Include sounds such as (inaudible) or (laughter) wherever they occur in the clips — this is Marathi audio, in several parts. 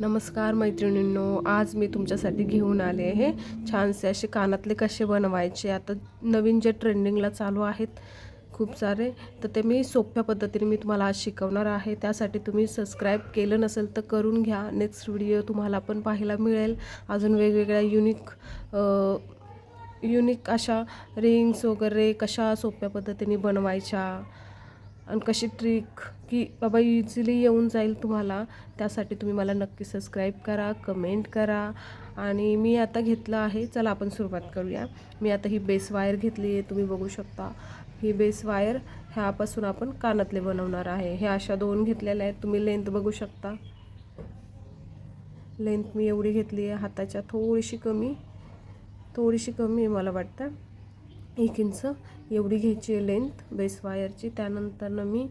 नमस्कार मैत्रिणींनो आज मी तुमच्यासाठी घेऊन आले आहे. छानसे असे कानातले कसे बनवायचे? आता नवीन जे ट्रेंडिंगला चालू आहेत खूप सारे तर ते मी सोप्या पद्धतीने मी तुम्हाला आज शिकवणार आहे. त्यासाठी तुम्ही सबस्क्राईब केलं नसेल तर करून घ्या. नेक्स्ट व्हिडिओ तुम्हाला पण पाहायला मिळेल. अजून वेगवेगळ्या युनिक युनिक अशा रिंग्स वगैरे कशा सोप्या पद्धतीने बनवायच्या? आणि कशी ट्रिक की बाबा इझिली येऊन जाईल तुम्हाला त्यासाठी तुम्ही मला नक्की सबस्क्राईब करा कमेंट करा. आणि मी आता घेतलं आहे चला आपण सुरुवात करूया. मी आता ही बेस वायर घेतली आहे तुम्ही बघू शकता. ही बेस वायर ह्यापासून आपण कानातले बनवणार आहे. हे अशा दोन घेतलेल्या आहेत तुम्ही लेंथ बघू शकता. लेंथ मी एवढी घेतली आहे हाताच्या थोडीशी कमी थोडीशी कमी आहे मला वाटतं. एक इंच. एवढी घ्यायची आहे लेंथ बेस वायरची त्यानंतरनं मी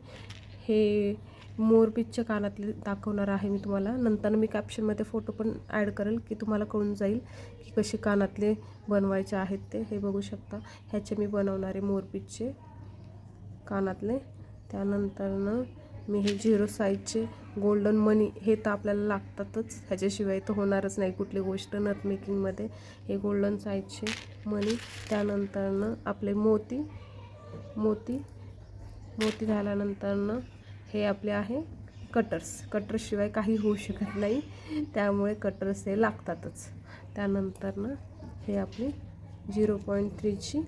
हे मोरपीचच्या कानातले दाखवणार आहे मी तुम्हाला. नंतर मी कॅप्शनमध्ये फोटो पण ॲड करेल की तुम्हाला कळून जाईल की कसे कानातले बनवायचे आहेत ते. हे बघू शकता. ह्याचे मी बनवणारे मोरपीचचे कानातले. त्यानंतरनं मी हे झिरो साईजचे गोल्डन मनी हे तर आपल्याला लागतातच. ह्याच्याशिवाय तर होणारच नाही कुठली गोष्ट नथ मेकिंगमध्ये हे गोल्डन साईजचे मनी त्यानंतरनं आपले मोती मोती मोती झाल्यानंतरनं हे आपले आहे कटर्स. कटर्सशिवाय काही होऊ शकत नाही. त्यामुळे कटर्स हे लागतातच. त्यानंतरनं हे आपली झिरो पॉईंट थ्रीची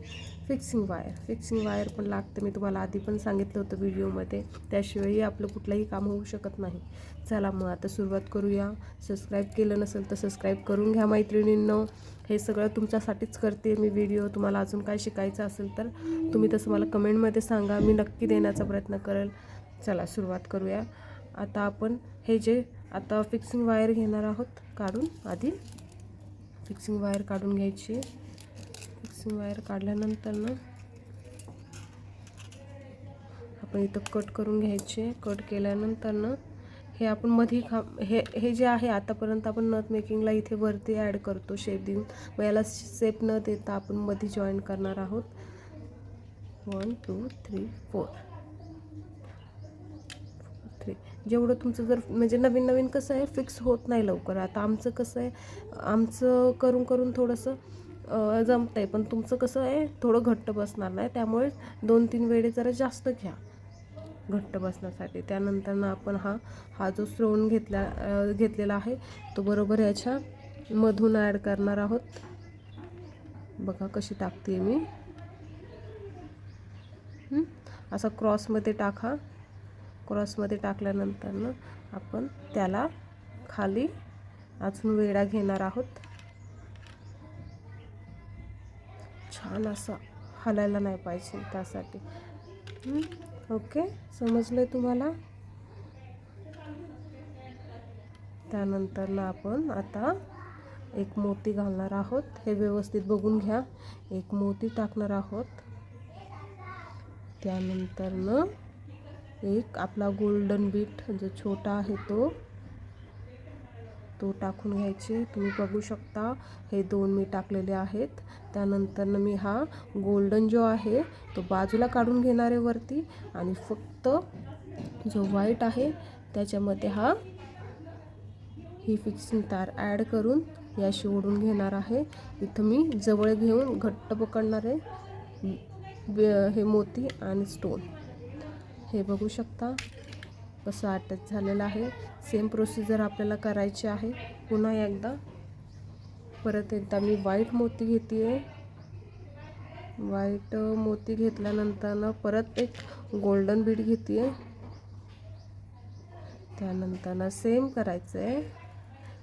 फिक्सिंग वायर फिक्सिंग वायर पण लागतं. मी तुम्हाला आधी पण सांगितलं होतं व्हिडिओमध्ये. त्याशिवायही आपलं कुठलंही काम होऊ शकत नाही. चला मग आता सुरुवात करूया. सबस्क्राईब केलं नसेल तर सबस्क्राईब करून घ्या मैत्रिणींनो. हे सगळं तुमच्यासाठीच करते मी व्हिडिओ तुम्हाला अजून काय शिकायचं असेल तर तुम्ही तसं मला कमेंटमध्ये सांगा. मी नक्की देण्याचा प्रयत्न करेल. चला सुरुवात करूया. आता आपण हे जे आता फिक्सिंग वायर घेणार आहोत काढून आधी फिक्सिंग वायर काढून घ्यायची. फिक्सिंग वायर काढल्यानंतर ना आपण इथं कट करून घ्यायचे. कट केल्यानंतर ना हे आपण मधी खा हे हे जे आहे आतापर्यंत आपण नथ मेकिंगला इथे वरती ॲड करतो शेप देऊन मग याला शेप न देता आपण मधी जॉईन करणार आहोत. One two three four. Three. जेवढं तुमचं जर म्हणजे नवीन नवीन कसं आहे फिक्स होत नाही लवकर. आता आमचं कसं आहे आमचं करून करून थोडंसं जमतं आहे पण तुमचं कसं आहे थोडं घट्ट बसणार नाही. त्यामुळे दोन तीन वेळे जरा जास्त घ्या. घट्ट बसण्यासाठी. त्यानंतर आपण हा हा जो स्रोण घेतला घेतलेला आहे तो बरोबर याच्या मधून ॲड करणार आहोत. बघा कशी टाकते मी. असा क्रॉसमध्ये टाका. क्रॉसमध्ये टाकल्यानंतर ना आपण त्याला खाली अजून वेळा घेणार आहोत. छान असं हलायला नाही पाहिजे त्यासाठी. ओके? समजलं आहे तुम्हाला? त्यानंतर ना आपण आता एक मोती घालणार आहोत. हे व्यवस्थित बघून घ्या. एक मोती टाकणार आहोत. त्यानंतरनं एक आपला गोल्डन बीट जो छोटा आहे तो तो टाकून घ्यायचे. तुम्ही बघू शकता हे दोन मी टाकलेले आहेत. त्यानंतरनं मी हा गोल्डन जो आहे तो बाजूला काढून घेणार आहे वरती. आणि फक्त जो व्हाईट आहे त्याच्यामध्ये हा ही फिक्सिंग तार ॲड करून याशी ओढून घेणार आहे. इथं मी जवळ घेऊन घट्ट पकडणार आहे. हे मोती आणि स्टोन हे बघू शकता. कसं अटॅच झालेलं आहे. सेम प्रोसिजर आपल्याला करायची आहे. पुन्हा एकदा परत एकदा मी व्हाईट मोती घेते आहे वाईट मोती घेतल्यानंतरनं परत एक गोल्डन बीड घेते आहे त्यानंतर सेम करायचं आहे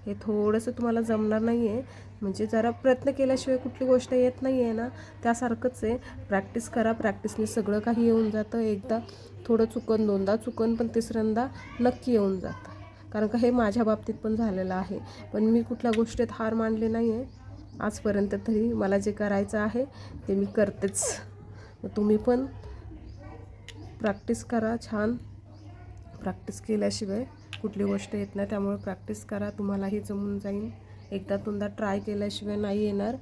हे थोडंसं तुम्हाला जमणार नाही आहे म्हणजे जरा प्रयत्न केल्याशिवाय कुठली गोष्ट येत नाही आहे ना त्यासारखंच आहे. प्रॅक्टिस करा प्रॅक्टिसने सगळं काही येऊन जातं. एकदा थोडं चुकन दोनदा चुकन पण तिसऱ्यांदा नक्की येऊन जातं. कारण का हे माझ्या बाबतीत पण झालेलं आहे. पण मी कुठल्या गोष्टीत हार मानले नाही आहे आजपर्यंत तरी मला जे करायचं आहे ते मी करतेच. तुम्ही पण प्रॅक्टिस करा छान. प्रॅक्टिस केल्याशिवाय कुठली गोष्ट येत नाही त्यामुळे प्रॅक्टिस करा तुम्हालाही जमून जाईल. एकदा दोनदा ट्राय केल्याशिवाय नाही येणार.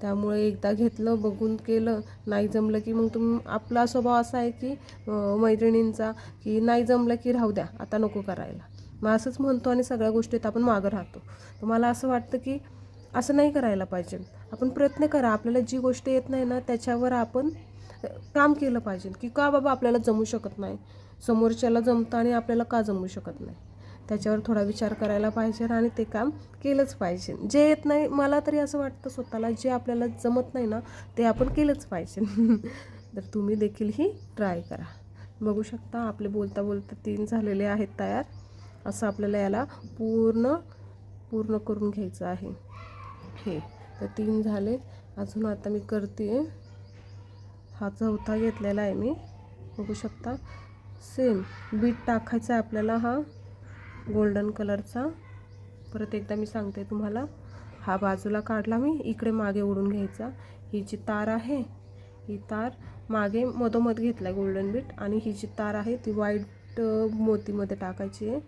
त्यामुळे एकदा घेतलं बघून केलं नाही जमलं की मग तुम आपला स्वभाव असा आहे की मैत्रिणींचा की नाही जमलं की राहू द्या आता नको करायला. मग असंच म्हणतो आणि सगळ्या गोष्टीत आपण मागं राहतो. तर मला असं वाटतं की असं नाही करायला पाहिजे. आपण प्रयत्न करा आपल्याला जी गोष्ट येत नाही ना त्याच्यावर आपण काम केलं पाहिजे. की का बाबा आपल्याला जमू शकत नाही? समोरच्याला जमतं आणि आपल्याला का जमू शकत नाही? त्याच्यावर थोडा विचार करायला पाहिजे आणि ते काम केलंच पाहिजे. जे येत नाही मला तरी असं वाटतं स्वतःला जे आपल्याला जमत नाही ना ते आपण केलंच पाहिजे. (laughs) तर तुम्ही देखील ही ट्राय करा. बघू शकता आपले बोलता बोलता तीन झालेले आहेत तयार. असं आपल्याला याला पूर्ण पूर्ण करून घ्यायचं आहे. हे तर तीन झाले. अजून आता मी करते हा चौथा घेतलेला आहे मी. बघू शकता. सेम. बीट टाकायचा आहे आपल्याला हा गोल्डन कलरचा. परत एकदा मी सांगते तुम्हाला. हा बाजूला काढला मी. इकडे मागे ओढून घ्यायचा. ही जी तार आहे ही तार मागे मधोमध घेतला गोल्डन बीट आणि ही जी तार आहे ती व्हाईट मोतीमध्ये टाकायची आहे.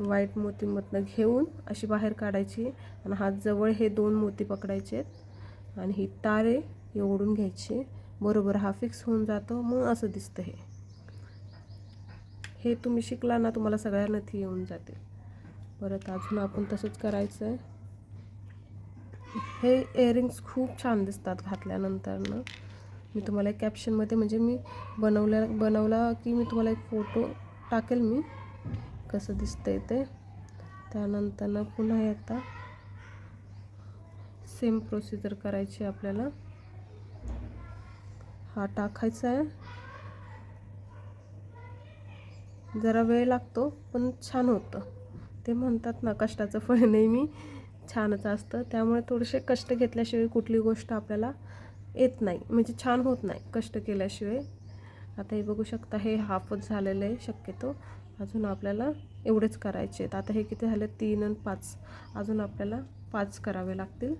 व्हाईट मोतीमधनं घेऊन अशी बाहेर काढायची आणि हात जवळ हे दोन मोती पकडायचे आहेत. आणि ही तारे हे ओढून घ्यायची बरोबर हा फिक्स होऊन जातो. मग असं दिसतं हे. हे तुम्ही शिकला ना तुम्हाला सगळ्यांना ती येऊन जाते. परत अजून आपण तसंच करायचं आहे हे इयरिंग्स खूप छान दिसतात घातल्यानंतरनं. मी तुम्हाला एक कॅप्शनमध्ये म्हणजे मी बनवल्या बनवला की मी तुम्हाला एक फोटो टाकेल मी. कसं दिसतंय ते. त्यानंतरनं पुन्हा आता सेम प्रोसिजर करायची आपल्याला. हा टाकायचा आहे जरा वेळ लागतो पण छान होतं. ते म्हणतात ना कष्टाचं फळ नेहमी छानच असतं. त्यामुळे थोडेसे कष्ट घेतल्याशिवाय कुठली गोष्ट आपल्याला येत नाही. म्हणजे छान होत नाही कष्ट केल्याशिवाय. आता हे बघू शकता हे हाफच झालेलं आहे शक्यतो. अजून आपल्याला एवढेच करायचे आहेत. आता हे किती झाले? तीन आणि पाच. अजून आपल्याला पाच करावे लागतील.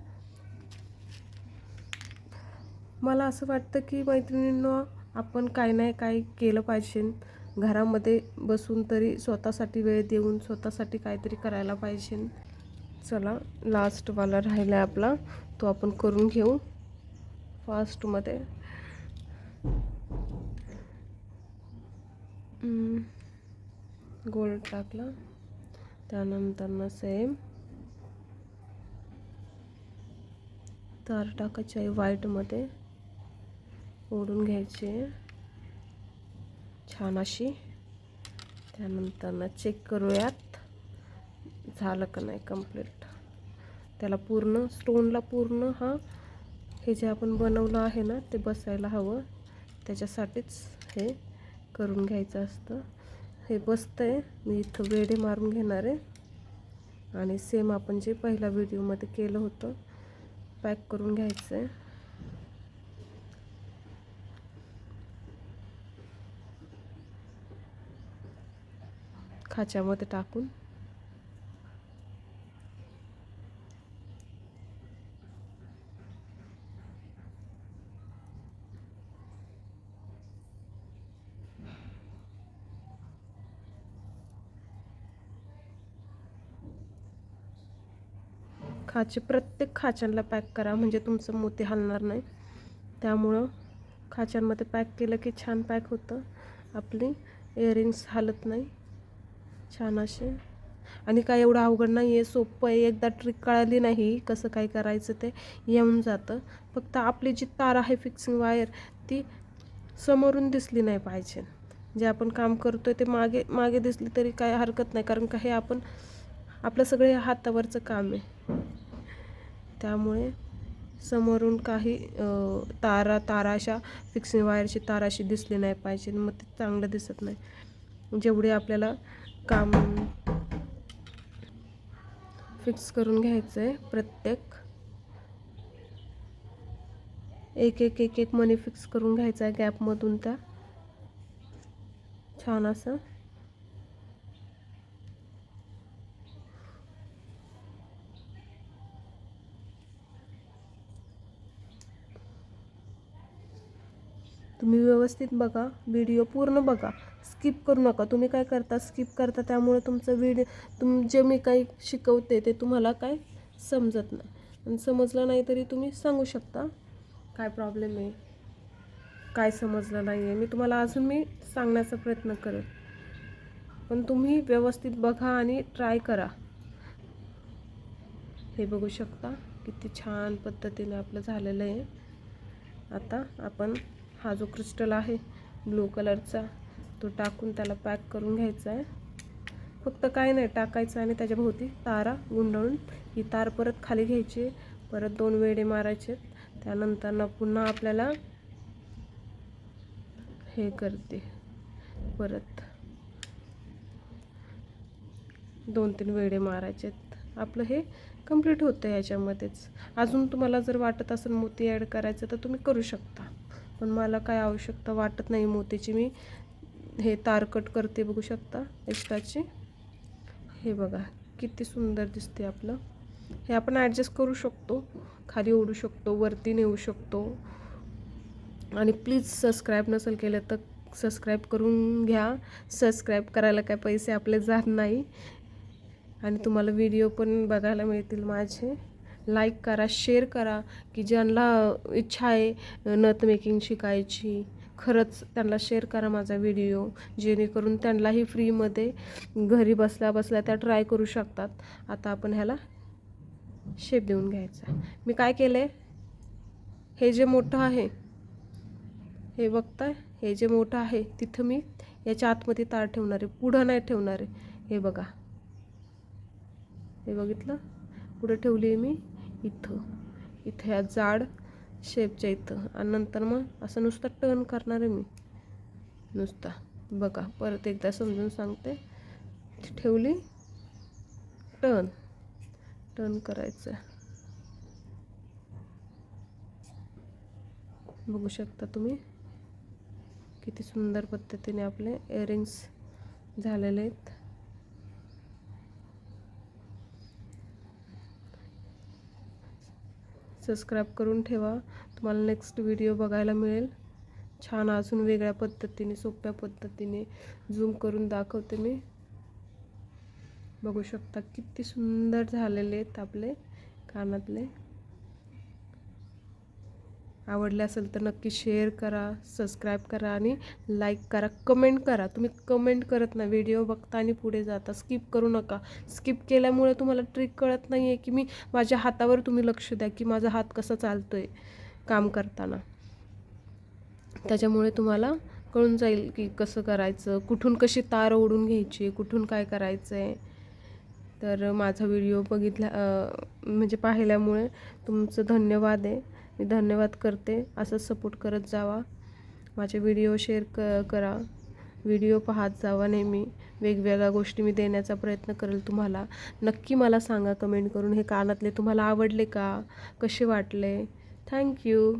मला असं वाटतं की मैत्रिणींना आपण काय नाही काय केलं पाहिजे. घरामध्ये बसून तरी स्वतःसाठी वेळ देऊन स्वतःसाठी काहीतरी करायला पाहिजे. चला लास्टवाला राहिला आहे आपला. तो आपण करून घेऊ. फास्टमध्ये गोल्ड टाकला. त्यानंतर सेम तार टाकायची आहे व्हाईटमध्ये ओढून घ्यायची. आहे छान अशी. त्यानंतरनं चेक करूयात. झालं का नाही कंप्लीट त्याला पूर्ण स्टोनला पूर्ण हा हे जे आपण बनवलं आहे ना ते बसायला हवं. त्याच्यासाठीच हे करून घ्यायचं असतं. हे बसतं आहे मी इथं वेडे मारून घेणार आहे. आणि सेम आपण जे पहिल्या व्हिडिओमध्ये केलं होतं पॅक करून घ्यायचं आहे खाच्यामध्ये टाकून. खाचे प्रत्येक खाच्यांना पॅक करा म्हणजे तुमचं मोती हलणार नाही. त्यामुळं खाच्यांमध्ये पॅक केलं की छान पॅक होतं. आपली इयरिंग्स हलत नाही. छान असे आणि काय एवढं अवघड नाही आहे सोपं आहे. एकदा ट्रिक कळाली नाही कसं काय करायचं ते येऊन जातं. फक्त आपली जी तार आहे फिक्सिंग वायर ती समोरून दिसली नाही पाहिजे. जे आपण काम करतो आहे ते मागे मागे दिसली तरी काय हरकत नाही. कारण का हे आपण आपलं सगळे हातावरचं काम आहे. त्यामुळे समोरून काही तारा ताराशा फिक्सिंग वायरची ताराशी दिसली नाही पाहिजे. मग ते चांगलं दिसत नाही. जेवढे आपल्याला काम फिक्स करून घ्यायचं आहे प्रत्येक. एक एक एक एक मनी फिक्स करून घ्यायचा आहे गॅपमधून त्या. छान असं. तुम्ही व्यवस्थित बघा व्हिडिओ पूर्ण बघा. स्किप करू नका. तुम्ही काय करता स्किप करता त्यामुळे तुमचं व्हिडिओ तुम जे मी काही शिकवते ते तुम्हाला काय समजत नाही. आणि समजलं नाही तरी तुम्ही सांगू शकता. काय प्रॉब्लेम आहे? काय समजलं नाही आहे मी तुम्हाला अजून मी सांगण्याचा प्रयत्न करेन. पण तुम्ही व्यवस्थित बघा आणि ट्राय करा. हे बघू शकता. किती छान पद्धतीने आपलं झालेलं आहे. आता आपण हा जो क्रिस्टल आहे ब्लू कलरचा तो टाकून त्याला पॅक करून घ्यायचा आहे. फक्त काय नाही टाकायचं आणि त्याच्याभोवती तारा गुंडाळून ही तार परत खाली घ्यायची परत दोन वेडे मारायचे त्यानंतर पुन्हा आपल्याला हे करते. परत दोन तीन वेडे मारायचे आपलं हे कंप्लीट होतं ह्याच्यामध्येच अजून तुम्हाला जर वाटत असेल मोती ॲड करायचं तर तुम्ही करू शकता. पण मला काय आवश्यकता वाटत नाही मोतीची. मी हे तारकट करते बघू शकता एक्स्ट्राची हे बघा किती सुंदर दिसते आपलं. हे आपण ॲडजस्ट करू शकतो खाली ओढू शकतो वरती नेऊ शकतो. आणि प्लीज सबस्क्राईब नसेल केलं तर सबस्क्राईब करून घ्या. सबस्क्राईब करायला काय पैसे आपले जात नाही. आणि तुम्हाला व्हिडिओ पण बघायला मिळतील माझे. लाईक करा शेअर करा की ज्यांना इच्छा आहे नथ मेकिंग शिकायची खरंच त्यांना शेअर करा माझा व्हिडिओ जेणेकरून त्यांनाही फ्रीमध्ये घरी बसल्या बसल्या त्या ट्राय करू शकतात. आता आपण ह्याला शेप देऊन घ्यायचा. मी काय केलं आहे हे जे मोठं आहे हे बघताय? हे जे मोठं आहे तिथं मी याच्या आतमध्ये तार ठेवणार आहे. पुढं नाही ठेवणार आहे. हे बघा. हे बघितलं? पुढं ठेवली आहे मी. इथं. इथं ह्या जाड शेपच्या इथं. आणि नंतर मग असं नुसतं टर्न करणार आहे मी. नुसता. बघा परत एकदा समजून सांगते. ठेवली. टर्न टर्न करायचं बघू शकता तुम्ही. किती सुंदर पद्धतीने आपले इयरिंग्स झालेले आहेत. सबस्क्राईब करून ठेवा. तुम्हाला नेक्स्ट व्हिडिओ बघायला मिळेल. छान अजून वेगळ्या पद्धतीने सोप्या पद्धतीने झूम करून दाखवते मी. बघू शकता किती सुंदर झालेले आहेत आपले कानातले. आवडले असेल तर नक्की शेअर करा सबस्क्राईब करा आणि लाईक करा. कमेंट करा. तुम्ही कमेंट करत नाही. व्हिडिओ बघता आणि पुढे जाता. स्किप करू नका. स्किप केल्यामुळे तुम्हाला ट्रिक कळत नाही आहे की मी माझ्या हातावर तुम्ही लक्ष द्या की माझा हात कसा चालतो आहे काम करताना. त्याच्यामुळे तुम्हाला कळून जाईल की कसं करायचं कुठून कशी तार ओढून घ्यायची कुठून काय करायचं आहे तर माझा व्हिडिओ बघितला म्हणजे पाहिल्यामुळे तुमचं धन्यवाद आहे. मी धन्यवाद करते. असंच सपोर्ट करत जावा. माझे व्हिडिओ शेअर क करा. व्हिडिओ पाहत जावा नेहमी. वेगवेगळ्या गोष्टी मी देण्याचा प्रयत्न करेल तुम्हाला. नक्की मला सांगा कमेंट करून. हे कानातले तुम्हाला आवडले का? कसे वाटले? थँक्यू